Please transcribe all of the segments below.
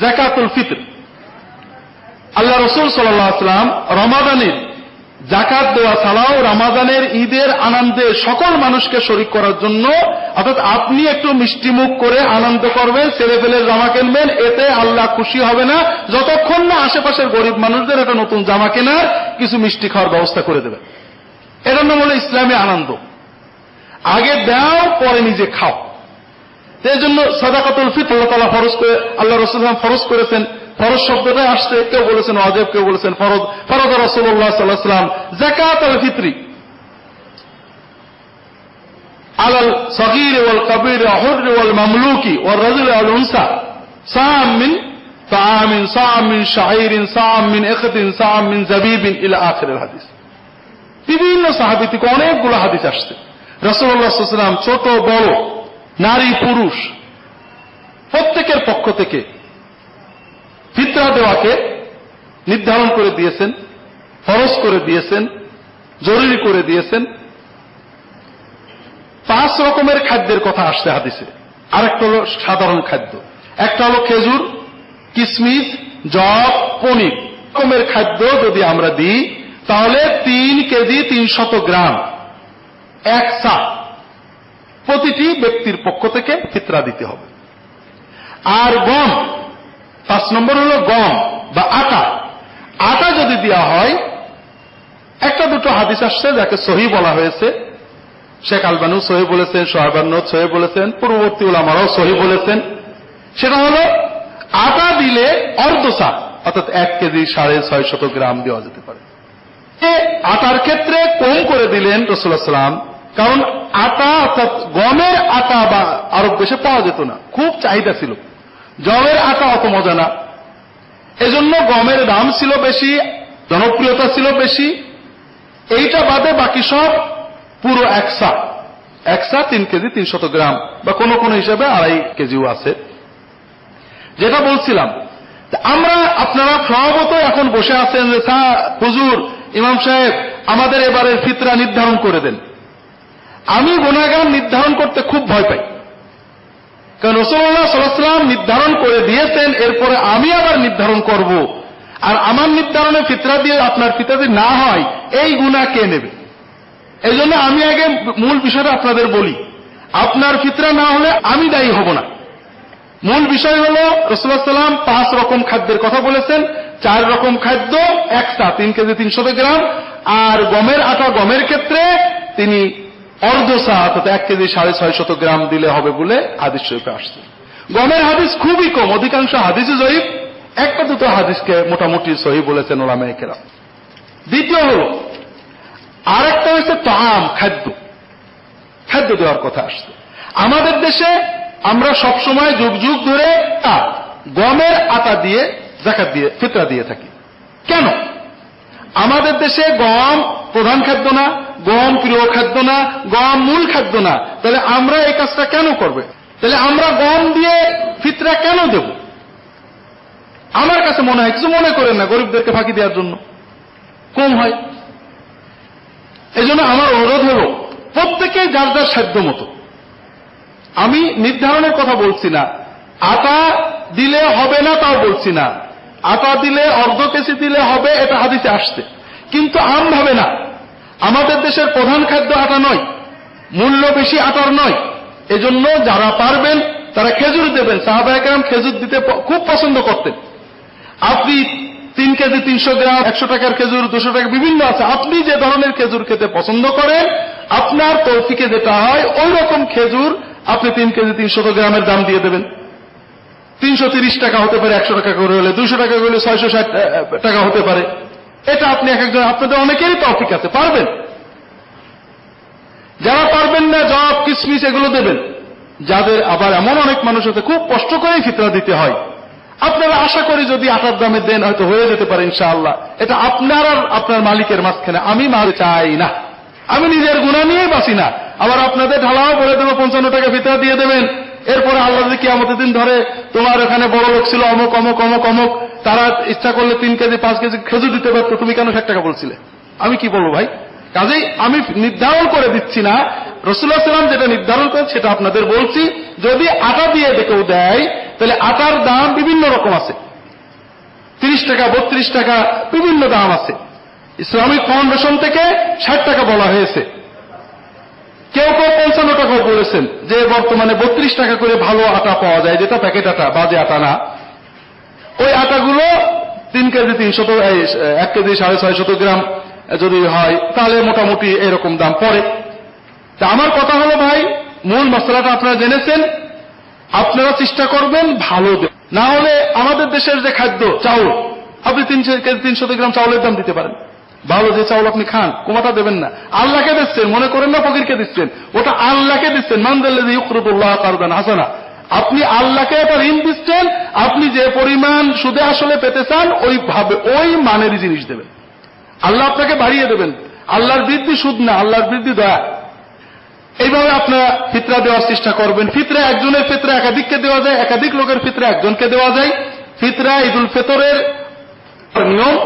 জাকাতুল ফিতর। আল্লাহ রসুল সাল্লাম রমাদানের জাকাত দেওয়া ছাড়াও রামাদানের ঈদের আনন্দে সকল মানুষকে শরিক করার জন্য, অর্থাৎ আপনি একটু মিষ্টিমুখ করে আনন্দ করবেন, ছেলে ফেলে জামা কিনবেন, এতে আল্লাহ খুশি হবে না। যতক্ষণ না আশেপাশের গরিব মানুষদের একটা নতুন জামা কেনার কিছু মিষ্টি খাওয়ার ব্যবস্থা করে দেবেন। এটার নাম হলো ইসলামী আনন্দ। আগে দাও, পরে নিজে খাও। এই জন্য সাদাকাতুল ফিতর আল্লাহ তালা ফরজ করে আল্লাহ রসুল ফরজ করেছেন ফরজ শব্দটাই আসছে কেউ বলেছেন অজেব কেউ বলেছেন ফরজ ফরজ রসুল্লাহ সাল্লাহাম জাকাত আল ফিত্রি আলাল সগির ওয়াল কবির অহর ওয়াল মামলুকি ওয়াল রাজুল আল উনসা সাম মিন طعام صاع من شعير صاع من اخت صاع من زبيب الى اخر الحديث বিভিন্ন সাহাবি থেকে অনেকগুলো হাদিস আসছে রসুল্লাহাম ছোট বড় নারী, পুরুষ, প্রত্যেকের পক্ষ থেকে ফিতরা দেওয়াকে নির্ধারণ করে দিয়েছেন, ফরজ করে দিয়েছেন, জরুরি করে দিয়েছেন। পাঁচ রকমের খাদ্যের কথা আসছে হাদিসে। আরেকটা হল সাধারণ খাদ্য। একটা হলো খেজুর, কিসমিস, জব, পনির। রকমের খাদ্য যদি আমরা দিই, তাহলে তিন কেজি তিনশত গ্রাম, এক সা প্রতিটি ব্যক্তির পক্ষ থেকে ফিতরা দিতে হবে। আর গম, পাঁচ নম্বর হল গম বা আটা। আটা যদি দেওয়া হয়, একটা দুটো হাদিস আসছে যাকে সহি বলা হয়েছে। শেখ আলবানু সহি বলেছেন সোহাবান্ন সহি বলেছেন, পূর্ববর্তী ওলামারাও সহি বলেছেন। সেটা হল, আটা দিলে অর্ধসা অর্থাৎ এক কেজি সাড়ে ছয় শত গ্রাম দেওয়া যেতে পারে। আটার ক্ষেত্রে কম করে দিলেন রসুল্লাহ সাল্লাম কারণ আটা অর্থাৎ গমের আটা বা আরব দেশে পাওয়া যেত না, খুব চাহিদা ছিল। জবের আটা অত মজা না। এজন্য গমের দাম ছিল বেশি, জনপ্রিয়তা ছিল বেশি। এইটা বাদে বাকি সব পুরো একসা। একসা তিন কেজি তিনশত গ্রাম বা কোনো কোনো হিসাবে আড়াই কেজিও আছে। যেটা বলছিলাম আমরা আপনারা স্বভাবত এখন বসে আছেন যে হুজুর, ইমাম সাহেব, আমাদের এবারের ফিতরা নির্ধারণ করে দেন। আমি গুণাগান নির্ধারণ করতে খুব ভয় পাই। কারণ রসল্লাহ সাল্লাম নির্ধারণ করে দিয়েছেন, এরপরে আমি আবার নির্ধারণ করব। আর আমার নির্ধারণে ফিতরা দিয়ে আপনার ফিতরা না হয়, এই গুণা কে নেবে? এই জন্য আমি আগে মূল বিষয়টা আপনাদের বলি। আপনার ফিতরা না হলে আমি দায়ী হব না। মূল বিষয় হল, রসুল্লাহ সাল্লাম পাঁচ রকম খাদ্যের কথা বলেছেন। চার রকম খাদ্য, একটা, তিন কেজি তিনশত গ্রাম, আর গমের আটা গমের ক্ষেত্রে তিনি অর্ধসা অর্থাৎ এক কেজি সাড়ে ছয় শত গ্রাম দিলে হবে বলে হাদিস শরীফে আসছে। গমের হাদিস খুবই কম, অধিকাংশ হাদিসে জয়ীব একটা দুটো হাদিসকে মোটামুটি সহি বলেছেন ওলামাইকেরা দ্বিতীয় হল, আরেকটা হচ্ছে তাম খাদ্য। খাদ্য দেওয়ার কথা আসছে। আমাদের দেশে আমরা সবসময় যুগ যুগ ধরে গমের আটা দিয়ে, জাকাত দিয়ে, ফিতরা দিয়ে থাকি। কেন? আমাদের দেশে গম প্রধান খাদ্য না গম প্রিয় খাদ্য না, গম মূল খাদ্য না, তাহলে আমরা এই কাজটা কেন করবে? তাহলে আমরা গম দিয়ে ফিতরা কেন দেব? আমার কাছে মনে হয়, কিছু মনে করেন না গরিবদেরকে ফাঁকি দেওয়ার জন্য। কম হয়। এই আমার অনুরোধ হল প্রত্যেকে যার যার সাধ্য মতো। আমি নির্ধারণের কথা বলছি না। আটা দিলে হবে না তাও বলছি না। আটা দিলে, অর্ধ কেজি দিলে হবে, এটা হাদিসে আসছে। কিন্তু আম ভাবে না। আমাদের দেশের প্রধান খাদ্য আটা নয়, মূল্য বেশি আটার নয়। এজন্য যারা পারবেন, তারা খেজুর দেবেন। সাহাবাহাম খেজুর দিতে খুব পছন্দ করতেন। আপনি তিন কেজি তিনশো গ্রাম, একশো টাকার খেজুর, দুশো টাকা, বিভিন্ন আছে। আপনি যে ধরনের খেজুর খেতে পছন্দ করেন, আপনার তৌফিকে যেটা হয় ওই রকম খেজুর আপনি তিন কেজি তিনশত গ্রামের দাম দিয়ে দেবেন। তিনশো টাকা হতে পারে, একশো টাকা করে হলে, দুশো টাকা করে হলে ছয়শো ষাট টাকা হতে পারে। এটা আপনি এক একজন আপনাদের অনেকেরই তৌফিক আছে, পারবেন? যারা পারবেন না জব কিসমিস এগুলো দেবেন। যাদের আবার এমন অনেক মানুষ আছে, খুব কষ্ট করেই ফিতরা দিতে হয়। আপনারা আশা করি যদি আটার দামে দেন, হয়তো হয়ে যেতে পারে ইনশাআল্লাহ। এটা আপনার আর আপনার মালিকের মাঝখানে। আমি মারে চাই না। আমি নিজের গুণা নিয়েই বাঁচি না। আবার আপনাদের ঢালাও বলে দেবো, পঞ্চান্ন টাকা ফিতরা দিয়ে দেবেন। এরপরে আল্লাহ কি আমাদের দিন ধরে তোমার ওখানে বড় লোক ছিল, অমুক অমুক অমুক অমুক তারা ইচ্ছা করলে তিন কেজি, পাঁচ কেজি খেজুর দিতে পারতো তুমি কেন ষাট টাকা বলছিলে? আমি কি বলব ভাই? কাজেই আমি নির্ধারণ করে দিচ্ছি না। রসুল্লাহ সাল্লাম যেটা নির্ধারণ করেন, সেটা আপনাদের বলছি। যদি আটা দিয়ে কেউ দেয়, তাহলে আটার দাম বিভিন্ন রকম আছে। তিরিশ টাকা, বত্রিশ টাকা, বিভিন্ন দাম আছে। ইসলামিক ফাউন্ডেশন থেকে ষাট টাকা বলা হয়েছে। কেউ কেউ পঞ্চান্ন টাকাও বলেছেন যে বর্তমানে বত্রিশ টাকা করে ভালো আটা পাওয়া যায়, যেটা প্যাকেট আটা, বাজে আটা না। ওই আটাগুলো তিন কেজি তিনশত এক কেজি সাড়ে ছয়শত গ্রাম যদি হয়, তাহলে মোটামুটি এরকম দাম পড়ে। তা আমার কথা হলো ভাই, মূল মশলাটা আপনারা জেনেছেন, আপনারা চেষ্টা করবেন ভালো না হলে আমাদের দেশের যে খাদ্য, চাউল, আপনি তিনশো কেজি তিনশত গ্রাম চাউলের দাম দিতে পারেন। ভালো যে চাউল আপনি খান কোমাটা দেবেন না। আল্লাহকে দিচ্ছেন, মনে করেন না ফকিরকে দিচ্ছেন। ওটা আল্লাহকে দিচ্ছেন মানদাল্লাহ ইউকরুদুল্লাহ কারদান হাসানা। আপনি আল্লাহকে একটা ঋণ দিচ্ছেন, আপনি যে পরিমাণ সুদে আসলে পেতে চান ওই ভাবে ওই মানের জিনিস দেবেন। আল্লাহ আপনাকে বাড়িয়ে দেবেন। আল্লাহর বৃদ্ধি সুদ না, আল্লাহর বৃদ্ধি দয়া। এইভাবে আপনারা ফিতরা দেওয়ার চেষ্টা করবেন। ফিতরা একজনের ফিতরা একাধিককে দেওয়া যায়, একাধিক লোকের ফিতরা একজনকে দেওয়া যায়। ফিতরা ঈদুল ফিতরের নিয়ম।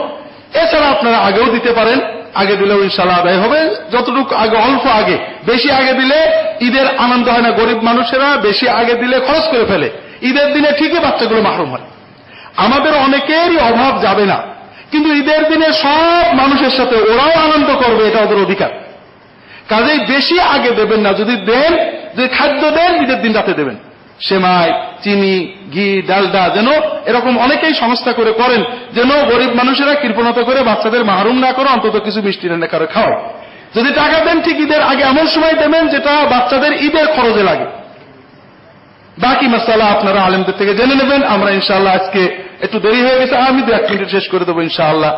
এছাড়া আপনারা আগেও দিতে পারেন। আগে দিলেও ইনশাল্লাহ আদায় হবে। যতটুকু আগে, অল্প আগে। বেশি আগে দিলে ঈদের আনন্দ হয় না গরিব মানুষেরা, বেশি আগে দিলে খরচ করে ফেলে। ঈদের দিনে ঠিকই বাচ্চাগুলো মাহরুম হয়। আমাদের অনেকেরই অভাব যাবে না। কিন্তু ঈদের দিনে সব মানুষের সাথে ওরাও আনন্দ করবে, এটা ওদের অধিকার। কাজেই বেশি আগে দেবেন না, যদি দেন যে খাদ্য দেন, ঈদের দিন রাতে দেবেন। সেমাই চিনি, ঘি, ডালডা যেন এরকম অনেকেই সংস্থা করে করেন, যেন গরিব মানুষেরা কৃপণতা করে বাচ্চাদের মাহরুম না করে, অন্তত কিছু মিষ্টি রান্না করে খাওয়ায়। যদি টাকা দেন ঠিক ঈদের আগে এমন সময় দেবেন যেটা বাচ্চাদের ঈদের খরচে লাগে। বাকি মশালা আপনারা আলেমদের থেকে জেনে নেবেন, আমরা ইনশাআল্লাহ আজকে একটু দেরি হয়ে গেছে, আমি দু এক মিনিট শেষ করে দেবো ইনশাআল্লাহ।